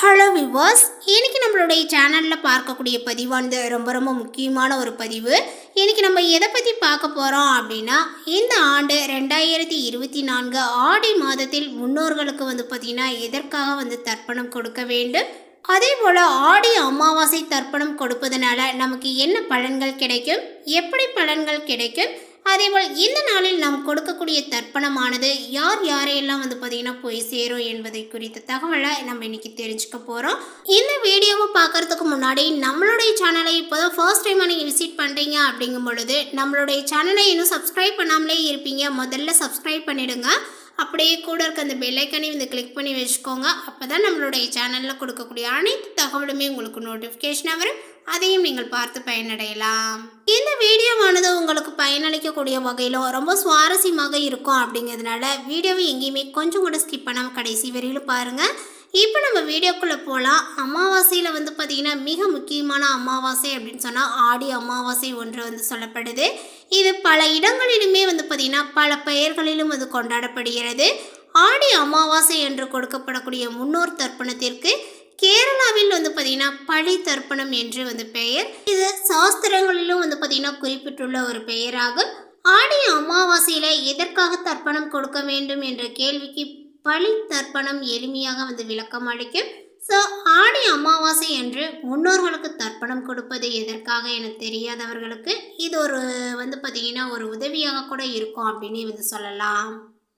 Hello விவாஸ் இன்னைக்கு நம்மளுடைய சேனலில் பார்க்கக்கூடிய பதிவானது ரொம்ப ரொம்ப முக்கியமான ஒரு பதிவு. இன்னைக்கு நம்ம எதை பற்றி பார்க்க போகிறோம் அப்படின்னா இந்த ஆண்டு ரெண்டாயிரத்தி இருபத்தி நான்கு ஆடி மாதத்தில் முன்னோர்களுக்கு வந்து பார்த்திங்கன்னா எதற்காக வந்து தர்ப்பணம் கொடுக்க வேண்டும்? அதே போல் ஆடி அமாவாசை தர்ப்பணம் கொடுப்பதனால நமக்கு என்ன பலன்கள் கிடைக்கும்? எப்படி பலன்கள் கிடைக்கும்? அதேபோல் இந்த நாளில் நாம் கொடுக்கக்கூடிய தர்ப்பணமானது யார் யாரையெல்லாம் வந்து பார்த்திங்கன்னா போய் சேரும் என்பதை குறித்த தகவலை நம்ம இன்னைக்கு தெரிஞ்சுக்க போகிறோம் இந்த வீடியோவை பார்க்கறதுக்கு முன்னாடி நம்மளுடைய சேனலை இப்போ தான் ஃபர்ஸ்ட் டைம் நீங்கள் விசிட் பண்ணுறீங்க அப்படிங்கும் பொழுது நம்மளுடைய சேனலை இன்னும் சப்ஸ்கிரைப் பண்ணாமலே இருப்பீங்க. முதல்ல சப்ஸ்கிரைப் பண்ணிடுங்க. அப்படியே கூட இருக்க அந்த பெல்லைக்கனையும் வந்து கிளிக் பண்ணி வச்சுக்கோங்க. அப்போ தான் நம்மளுடைய சேனலில் கொடுக்கக்கூடிய அனைத்து தகவலுமே உங்களுக்கு நோட்டிஃபிகேஷனாக வரும். அதையும் நீங்கள் பார்த்து பயனடையலாம். இந்த வீடியோவானது உங்களுக்கு பயனளிக்கக்கூடிய வகையிலும் ரொம்ப சுவாரஸ்யமாக இருக்கும் அப்படிங்கிறதுனால வீடியோவை எங்கேயுமே கொஞ்சம் கூட ஸ்கிப் பண்ணாமல் கடைசி வரையிலும் பாருங்கள் இப்போ நம்ம வீடியோக்குள்ளே போகலாம் அமாவாசையில் வந்து பார்த்திங்கன்னா மிக முக்கியமான அமாவாசை அப்படின்னு சொன்னால் ஆடி அமாவாசை ஒன்று வந்து சொல்லப்படுது. இது பல இடங்களிலுமே வந்து பார்த்திங்கன்னா பல பெயர்களிலும் அது கொண்டாடப்படுகிறது. ஆடி அமாவாசை என்று கொடுக்கப்படக்கூடிய முன்னோர் தர்ப்பணத்திற்கு கேரளாவில் வந்து பார்த்திங்கன்னா பழி தர்ப்பணம் என்று வந்து பெயர். இது சாஸ்திரங்களிலும் வந்து பார்த்திங்கன்னா குறிப்பிட்டுள்ள ஒரு பெயராகும் ஆடி அமாவாசையில் எதற்காக தர்ப்பணம் கொடுக்க வேண்டும் என்ற கேள்விக்கு பழி தர்ப்பணம் எளிமையாக வந்து விளக்கம் அளிக்கும். ஸோ ஆடி அமாவாசை என்று முன்னோர்களுக்கு தர்ப்பணம் கொடுப்பது எதற்காக என தெரியாதவர்களுக்கு இது ஒரு வந்து பார்த்திங்கன்னா ஒரு உதவியாக கூட இருக்கும் அப்படின்னு வந்து சொல்லலாம்.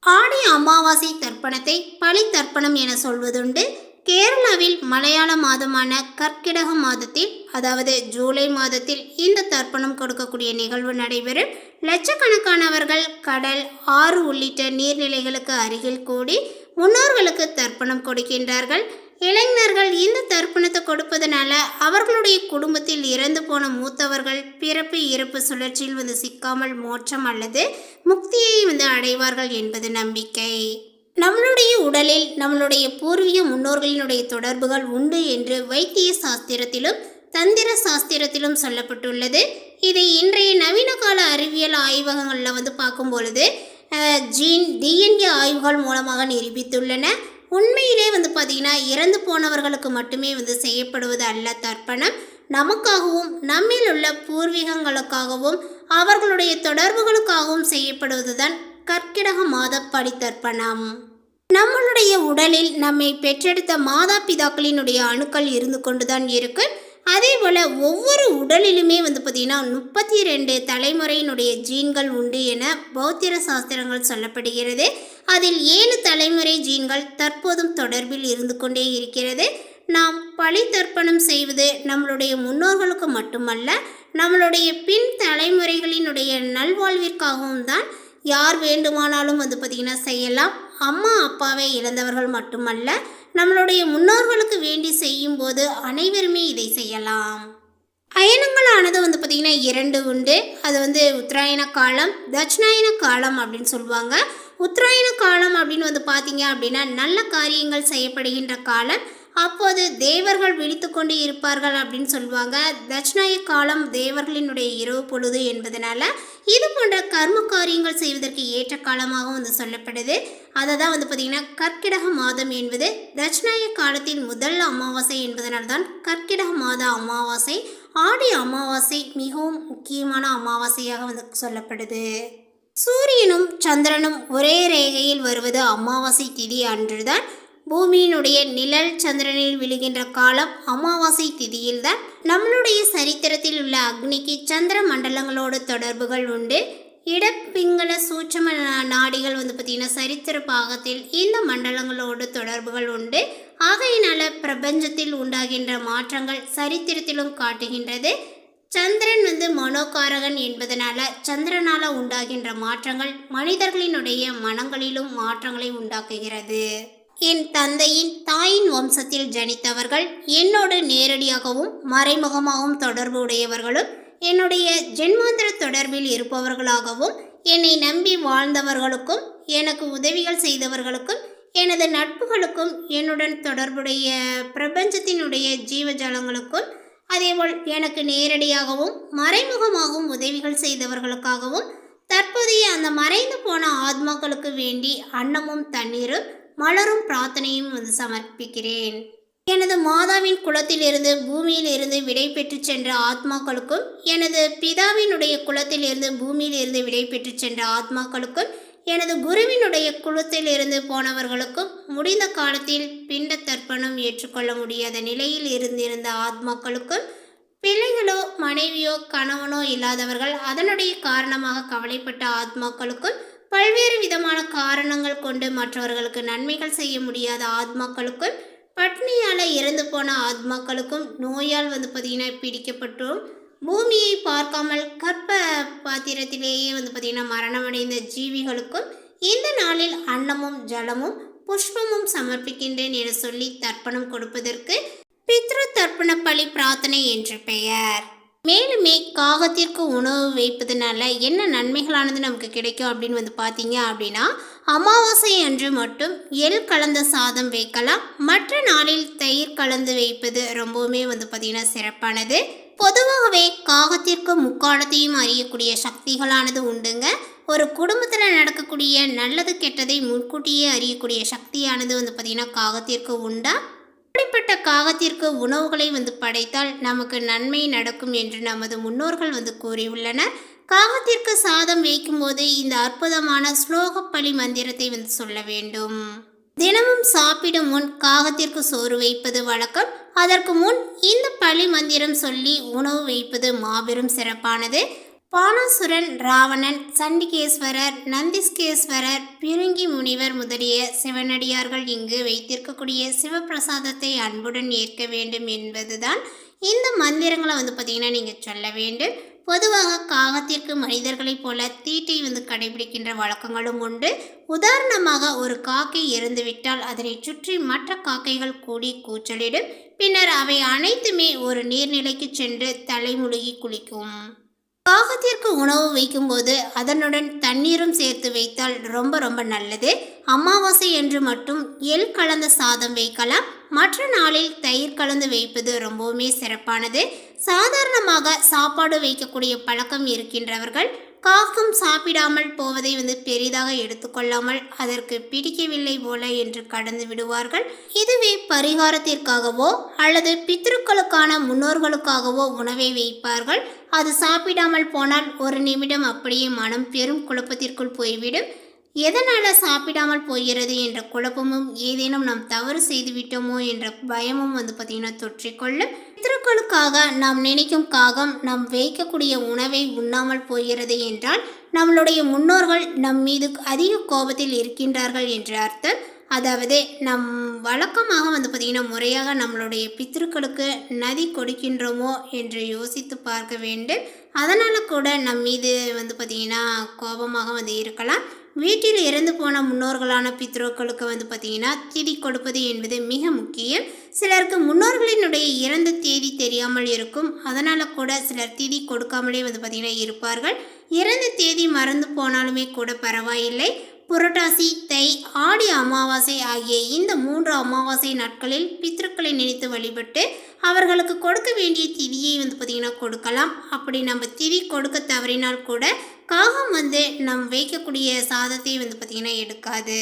ஆடி அமாவாசை தர்ப்பணத்தை பழி தர்ப்பணம் என சொல்வதுண்டு. கேரளாவில் மலையாள மாதமான கர்க்கிடக மாதத்தில் அதாவது ஜூலை மாதத்தில் இந்த தர்ப்பணம் கொடுக்கக்கூடிய நிகழ்வு நடைபெறும். லட்சக்கணக்கானவர்கள் கடல் ஆறு உள்ளிட்ட நீர்நிலைகளுக்கு அருகில் கூடி முன்னோர்களுக்கு தர்ப்பணம் கொடுக்கின்றார்கள். இளைஞர்கள் இந்த தர்ப்பணத்தை கொடுப்பதனால அவர்களுடைய குடும்பத்தில் இறந்து போன மூத்தவர்கள் பிறப்பு இறப்பு சுழற்சியில் வந்து சிக்காமல் மோட்சம் அல்லது முக்தியை வந்து அடைவார்கள் என்பது நம்பிக்கை. நம்மளுடைய உடலில் நம்மளுடைய பூர்வீக முன்னோர்களினுடைய தொடர்புகள் உண்டு என்று வைத்திய சாஸ்திரத்திலும் தந்திர சாஸ்திரத்திலும் சொல்லப்பட்டுள்ளது. இதை இன்றைய நவீன கால அறிவியல் ஆய்வகங்களில் வந்து பார்க்கும் பொழுது ஜீன் டிஎன்ஏ ஆய்வுகள் மூலமாக நிரூபித்துள்ளன. உண்மையிலே வந்து பார்த்திங்கன்னா இறந்து போனவர்களுக்கு மட்டுமே வந்து செய்யப்படுவது அல்ல தர்ப்பணம். நமக்காகவும் நம்மில் உள்ள பூர்வீகங்களுக்காகவும் அவர்களுடைய தொடர்புகளுக்காகவும் செய்யப்படுவதுதான் கற்கிடக மாத படித்தர்ப்பணம் நம்மளுடைய உடலில் நம்மை பெற்றெடுத்த மாதா பிதாக்களினுடைய அணுக்கள் இருந்து கொண்டுதான் இருக்கு. அதே போல் ஒவ்வொரு உடலிலுமே வந்து பார்த்திங்கன்னா முப்பத்தி ரெண்டு தலைமுறையினுடைய ஜீன்கள் உண்டு என பௌத்திர சாஸ்திரங்கள் சொல்லப்படுகிறது. அதில் ஏழு தலைமுறை ஜீன்கள் தற்போதும் தொடர்பில் இருந்து கொண்டே இருக்கிறது. நாம் பழி தர்ப்பணம் செய்வது நம்மளுடைய முன்னோர்களுக்கு மட்டுமல்ல நம்மளுடைய பின் தலைமுறைகளினுடைய நல்வாழ்விற்காகவும் தான் யார் வேண்டுமானாலும் வந்து பார்த்திங்கன்னா செய்யலாம். அம்மா அப்பாவை இழந்தவர்கள் மட்டுமல்ல நம்மளுடைய முன்னோர்களுக்கு வேண்டி செய்யும்போது அனைவருமே இதை செய்யலாம். அயனங்களானது வந்து பார்த்திங்கன்னா இரண்டு உண்டு. அது வந்து உத்தராயண காலம் தட்சிணாயன காலம் அப்படின்னு சொல்லுவாங்க. உத்தராயண காலம் அப்படின்னு வந்து பார்த்தீங்க அப்படின்னா நல்ல காரியங்கள் செய்யப்படுகின்ற காலம். அப்போது தேவர்கள் விழித்து கொண்டு இருப்பார்கள் அப்படின்னு சொல்லுவாங்க. தட்சிணாய காலம் தேவர்களினுடைய இரவு பொழுது என்பதனால இது போன்ற கர்ம காரியங்கள் செய்வதற்கு ஏற்ற காலமாகவும் வந்து சொல்லப்படுது. அதை தான் வந்து பார்த்திங்கன்னா கற்கிடக மாதம் என்பது. தட்சிணாய காலத்தின் முதல் அமாவாசை என்பதனால் தான் கற்கிடக மாத அமாவாசை. ஆடி அமாவாசை மிகவும் முக்கியமான அமாவாசையாக வந்து சொல்லப்படுது. சூரியனும் சந்திரனும் ஒரே ரேகையில் வருவது அமாவாசை திதி அன்றுதான். பூமியினுடைய நிழல் சந்திரனில் விழுகின்ற காலம் அமாவாசை திதியில் தான் நம்மளுடைய சரித்திரத்தில் உள்ள அக்னிக்கு சந்திர மண்டலங்களோடு தொடர்புகள் உண்டு. இடப்பிங்கள சூட்சம நாடிகள் வந்து பார்த்திங்கன்னா சரித்திர பாகத்தில் இந்த மண்டலங்களோடு தொடர்புகள் உண்டு. ஆகையினால பிரபஞ்சத்தில் உண்டாகின்ற மாற்றங்கள் சரித்திரத்திலும் காட்டுகின்றது. சந்திரன் வந்து மனோகாரகன் என்பதனால சந்திரனால உண்டாகின்ற மாற்றங்கள் மனிதர்களினுடைய மனங்களிலும் மாற்றங்களை உண்டாக்குகிறது. என் தந்தையின் தாயின் வம்சத்தில் ஜனித்தவர்கள் என்னோடு நேரடியாகவும் மறைமுகமாகவும் தொடர்பு உடையவர்களும் என்னுடைய ஜென்மாந்திர தொடர்பில் இருப்பவர்களாகவும் என்னை நம்பி வாழ்ந்தவர்களுக்கும் எனக்கு உதவிகள் செய்தவர்களுக்கும் எனது நட்புகளுக்கும் என்னுடன் தொடர்புடைய பிரபஞ்சத்தினுடைய ஜீவஜாலங்களுக்கும் அதேபோல் எனக்கு நேரடியாகவும் மறைமுகமாகவும் உதவிகள் செய்தவர்களுக்காகவும் தற்போதைய அந்த மறைந்து போன ஆத்மாக்களுக்கு வேண்டி அன்னமும் தண்ணீரும் மலரும் பிரார்த்தனையும் வந்து சமர்ப்பிக்கிறேன். எனது மாதாவின் குலத்திலிருந்து பூமியிலிருந்து விடை பெற்று சென்ற ஆத்மாக்களுக்கும் எனது பிதாவினுடைய குலத்திலிருந்து பூமியிலிருந்து விடை பெற்று சென்ற ஆத்மாக்களுக்கும் எனது குருவினுடைய குலத்தில் இருந்து போனவர்களுக்கும் முடிந்த காலத்தில் பிண்ட தர்ப்பணம் ஏற்றுக்கொள்ள முடியாத நிலையில் இருந்திருந்த ஆத்மாக்களுக்கும் பிள்ளைகளோ மனைவியோ கணவனோ இல்லாதவர்கள் அதனுடைய காரணமாக கவலைப்பட்ட ஆத்மாக்களுக்கும் பல்வேறு விதமான காரணங்கள் கொண்டு மற்றவர்களுக்கு நன்மைகள் செய்ய முடியாத ஆத்மாக்களுக்கும் பட்னியால் இறந்து போன ஆத்மாக்களுக்கும் நோயால் வந்து பார்த்தீங்கன்னா பிடிக்கப்பட்டும். பூமியை பார்க்காமல் கற்ப பாத்திரத்திலேயே வந்து பார்த்திங்கன்னா மரணமடைந்த ஜீவிகளுக்கும் இந்த நாளில் அன்னமும் ஜலமும் புஷ்பமும் சமர்ப்பிக்கின்றேன் என சொல்லி தர்ப்பணம் கொடுப்பதற்கு பித்ரு தர்ப்பண பலி பிரார்த்தனை என்று பெயர். மேலுமே காகத்திற்கு உணவு வைப்பதனால என்ன நன்மைகளானது நமக்கு கிடைக்கும் அப்படின்னு வந்து பார்த்தீங்க அப்படின்னா அமாவாசை அன்று மட்டும் எள் கலந்த சாதம் வைக்கலாம். மற்ற நாளில் தயிர் கலந்து வைப்பது ரொம்பவுமே வந்து பார்த்திங்கன்னா சிறப்பானது. பொதுவாகவே காகத்திற்கு முக்காலத்தையும் அறியக்கூடிய சக்திகளானது உண்டுங்க. ஒரு குடும்பத்தில் நடக்கக்கூடிய நல்லது கெட்டதை முன்கூட்டியே அறியக்கூடிய சக்தியானது வந்து பார்த்திங்கன்னா காகத்திற்கு உண்டா? அப்படிப்பட்ட காகத்திற்கு உணவுகளை வந்து படைத்தால் நமக்கு நன்மை நடக்கும் என்று நமது முன்னோர்கள் வந்து கூறியுள்ளனர். காகத்திற்கு சாதம் வைக்கும்போது இந்த அற்புதமான ஸ்லோக பலி மந்திரத்தை வந்து சொல்ல வேண்டும். தினமும் சாப்பிடும் முன் காகத்திற்கு சோறு வைப்பது வழக்கம். அதற்கு முன் இந்த பலி மந்திரம் சொல்லி உணவு வைப்பது மாபெரும் சிறப்பானது. பானாசுரன் ராவணன் சண்டிகேஸ்வரர் நந்திஸ்கேஸ்வரர் பிருங்கி முனிவர் முதலிய சிவனடியார்கள் இங்கு வைத்திருக்கக்கூடிய சிவபிரசாதத்தை அன்புடன் ஏற்க வேண்டும் என்பதுதான் இந்த மந்திரங்களை வந்து பார்த்திங்கன்னா நீங்கள் சொல்ல வேண்டும். பொதுவாக காகத்திற்கு மனிதர்களைப் போல தீட்டை வந்து கடைபிடிக்கின்ற வழக்கங்களும் உண்டு. உதாரணமாக ஒரு காக்கை இறந்துவிட்டால் அதனை சுற்றி மற்ற காக்கைகள் கூடி கூச்சலிடும். பின்னர் அவை அனைத்துமே ஒரு நீர்நிலைக்கு சென்று தலைமுழுகி குளிக்கும். பாகத்திற்கு உணவு வைக்கும்போது அதனுடன் தண்ணீரும் சேர்த்து வைத்தால் ரொம்ப ரொம்ப நல்லது. அமாவாசை என்று மட்டும் எள் கலந்த சாதம் வைக்கலாம். மற்ற நாளில் தயிர் கலந்து வைப்பது ரொம்பவுமே சிறப்பானது. சாதாரணமாக சாப்பாடு வைக்கக்கூடிய பழக்கம் இருக்கின்றவர்கள் காகம் சாப்பிடாமல் போவதை வந்து பெரிதாக எடுத்துக்கொள்ளாமல் அதற்கு பிடிக்கவில்லை போல என்று கடந்து விடுவார்கள். இதுவே பரிகாரத்திற்காகவோ அல்லது பித்ருக்களுக்கான முன்னோர்களுக்காகவோ உணவை வைப்பார்கள். அது சாப்பிடாமல் போனால் ஒரு நிமிடம் அப்படியே மனம் பெரும் குழப்பத்திற்குள் போய்விடும். எதனால் சாப்பிடாமல் போகிறது என்ற குழப்பமும் ஏதேனும் நாம் தவறு செய்துவிட்டோமோ என்ற பயமும் வந்து பார்த்திங்கன்னா தொற்றிக்கொள்ளும். பித்ருக்களுக்காக நாம் நினைக்கும் காகம் நாம் வைக்கக்கூடிய உணவை உண்ணாமல் போகிறது என்றால் நம்மளுடைய முன்னோர்கள் நம் மீது அதிக கோபத்தில் இருக்கின்றார்கள் என்ற அர்த்தம். அதாவது நம் வழக்கமாக வந்து பார்த்திங்கன்னா முறையாக நம்மளுடைய பித்ருக்களுக்கு நதி கொடுக்கின்றோமோ என்று யோசித்து பார்க்க வேண்டும். அதனால் கூட நம் மீது வந்து பார்த்திங்கன்னா கோபமாக வந்து இருக்கலாம். வீட்டில் இறந்து போன முன்னோர்களான பித்ரோக்களுக்கு வந்து பார்த்திங்கன்னா திதி கொடுப்பது என்பது மிக முக்கியம். சிலருக்கு முன்னோர்களினுடைய இறந்த தேதி தெரியாமல் இருக்கும். அதனால் கூட சிலர் திதி கொடுக்காமலே வந்து பார்த்திங்கன்னா இருப்பார்கள். இறந்த தேதி மறந்து போனாலுமே கூட பரவாயில்லை. புரட்டாசி தை ஆடி அமாவாசை ஆகிய இந்த மூன்று அமாவாசை நாட்களில் பித்ருக்களை நினைத்து வழிபட்டு அவர்களுக்கு கொடுக்க வேண்டிய திதியை வந்து பார்த்திங்கன்னா கொடுக்கலாம். அப்படி நம்ம திதி கொடுக்க தவறினால் கூட காகம் வந்து நம் வைக்கக்கூடிய சாதத்தை வந்து பார்த்திங்கன்னா எடுக்காது.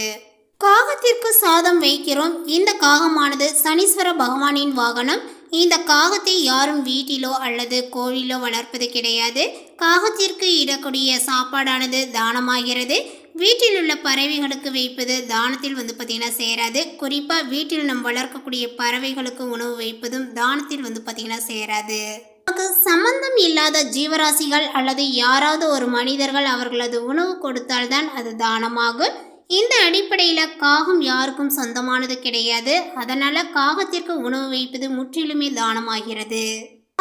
காகத்திற்கு சாதம் வைக்கிறோம். இந்த காகமானது சனீஸ்வர பகவானின் வாகனம். இந்த காகத்தை யாரும் வீட்டிலோ அல்லது கோவிலோ வளர்ப்பது கிடையாது. காகத்திற்கு இடக்கூடிய சாப்பாடானது தானமாகிறது. வீட்டில் உள்ள பறவைகளுக்கு வைப்பது தானத்தில் வந்து பார்த்திங்கன்னா சேராது. குறிப்பாக வீட்டில் நம் வளர்க்கக்கூடிய பறவைகளுக்கு உணவு வைப்பதும் தானத்தில் வந்து பார்த்திங்கன்னா சேராது. நமக்கு சம்பந்தம் இல்லாத ஜீவராசிகள் அல்லது யாராவது ஒரு மனிதர்கள் அவர்களது உணவு கொடுத்தால்தான் அது தானமாகும். இந்த அடிப்படையில் காகம் யாருக்கும் சொந்தமானது கிடையாது. அதனால் காகத்திற்கு உணவு வைப்பது முற்றிலுமே தானமாகிறது.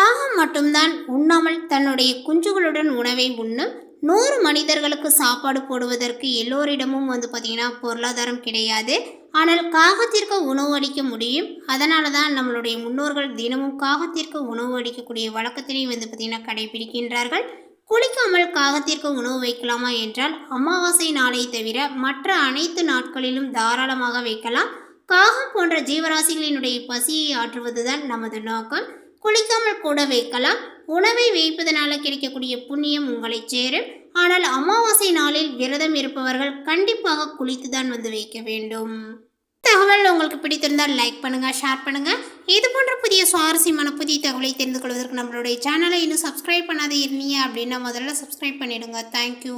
காகம் மட்டும்தான் உண்ணாமல் தன்னுடைய குஞ்சுகளுடன் உணவை உண்ணும் நூறு மனிதர்களுக்கு சாப்பாடு போடுவதற்கு எல்லோரிடமும் வந்து பார்த்திங்கன்னா பொருளாதாரம் கிடையாது. ஆனால் காகத்திற்கு உணவு அளிக்க முடியும். அதனால தான் நம்மளுடைய முன்னோர்கள் தினமும் காகத்திற்கு உணவு அளிக்கக்கூடிய வழக்கத்தினை வந்து பார்த்திங்கன்னா கடைபிடிக்கின்றார்கள். குளிக்காமல் காகத்திற்கு உணவு வைக்கலாமா என்றால் அமாவாசை நாளை தவிர மற்ற அனைத்து நாட்களிலும் தாராளமாக வைக்கலாம். காகம் போன்ற ஜீவராசிகளினுடைய பசியை ஆற்றுவதுதான் நமது நோக்கம். குளிக்காமல் கூட வைக்கலாம். உணவை வைப்பதனால கிடைக்கக்கூடிய புண்ணியம் உங்களை சேரும். ஆனால் அமாவாசை நாளில் விரதம் இருப்பவர்கள் கண்டிப்பாக குளித்துதான் வந்து வைக்க வேண்டும். தகவல் உங்களுக்கு பிடித்திருந்தால் லைக் பண்ணுங்கள் ஷேர் பண்ணுங்கள் இது போன்ற புதிய சுவாரஸ்யமான புதிய தகவலை தெரிந்து கொள்வதற்கு நம்மளுடைய சேனலை இன்னும் சப்ஸ்கிரைப் பண்ணாத இருந்தீங்க அப்படின்னா முதல்ல சப்ஸ்கிரைப் பண்ணிடுங்க. தேங்க்யூ